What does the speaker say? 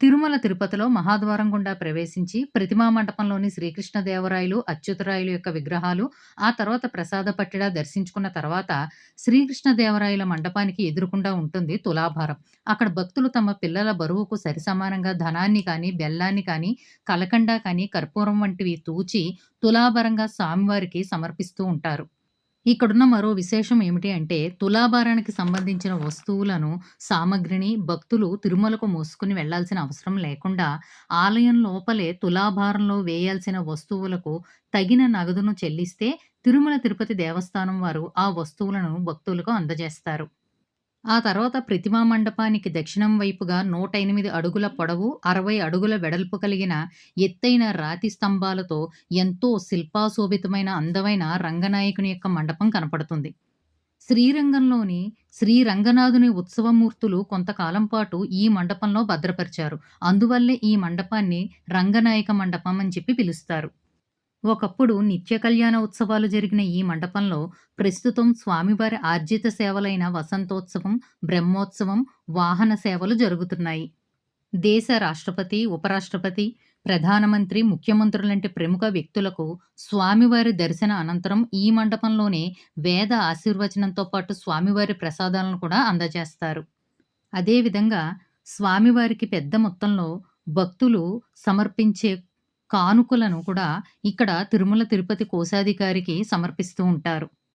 తిరుమల తిరుపతిలో మహాద్వారం గుండా ప్రవేశించి ప్రతిమా మండపంలోని శ్రీకృష్ణదేవరాయలు, అచ్యుతరాయలు యొక్క విగ్రహాలు, ఆ తర్వాత ప్రసాద పట్టిడ దర్శించుకున్న తర్వాత శ్రీకృష్ణదేవరాయల మండపానికి ఎదురుకుండా ఉంటుంది తులాభారం. అక్కడ భక్తులు తమ పిల్లల బరువుకు సరిసమానంగా ధనాన్ని కానీ, బెల్లాన్ని కానీ, కలకండ కానీ, కర్పూరం వంటివి తూచి తులాభారంగా స్వామివారికి సమర్పిస్తూ ఉంటారు. ఇక్కడున్న మరో విశేషం ఏమిటి అంటే తులాభారానికి సంబంధించిన వస్తువులను, సామగ్రిని భక్తులు తిరుమలకు మోసుకుని వెళ్ళాల్సిన అవసరం లేకుండా ఆలయం లోపలే తులాభారంలో వేయాల్సిన వస్తువులకు తగిన నగదును చెల్లిస్తే తిరుమల తిరుపతి దేవస్థానం వారు ఆ వస్తువులను భక్తులకు అందజేస్తారు. ఆ తర్వాత ప్రతిమా మండపానికి దక్షిణం వైపుగా 108 అడుగుల పొడవు, 60 అడుగుల వెడల్పు కలిగిన ఎత్తైన రాతి స్తంభాలతో ఎంతో శిల్పాశోభితమైన అందమైన రంగనాయకుని యొక్క మండపం కనపడుతుంది. శ్రీరంగంలోని శ్రీ రంగనాథుని ఉత్సవమూర్తులు కొంతకాలం పాటు ఈ మండపంలో భద్రపరిచారు. అందువల్లే ఈ మండపాన్ని రంగనాయక మండపం అని చెప్పి పిలుస్తారు. ఒకప్పుడు నిత్య కళ్యాణ ఉత్సవాలు జరిగిన ఈ మండపంలో ప్రస్తుతం స్వామివారి ఆర్జిత సేవలైన వసంతోత్సవం, బ్రహ్మోత్సవం, వాహన సేవలు జరుగుతున్నాయి. దేశ రాష్ట్రపతి, ఉపరాష్ట్రపతి, ప్రధానమంత్రి, ముఖ్యమంత్రులంటి ప్రముఖ వ్యక్తులకు స్వామివారి దర్శన అనంతరం ఈ మండపంలోనే వేద ఆశీర్వచనంతో పాటు స్వామివారి ప్రసాదాలను కూడా అందజేస్తారు. అదేవిధంగా స్వామివారికి పెద్ద మొత్తంలో భక్తులు సమర్పించే కానుకలను కూడా ఇక్కడ తిరుమల తిరుపతి కోశాధికారికి సమర్పిస్తూ ఉంటారు.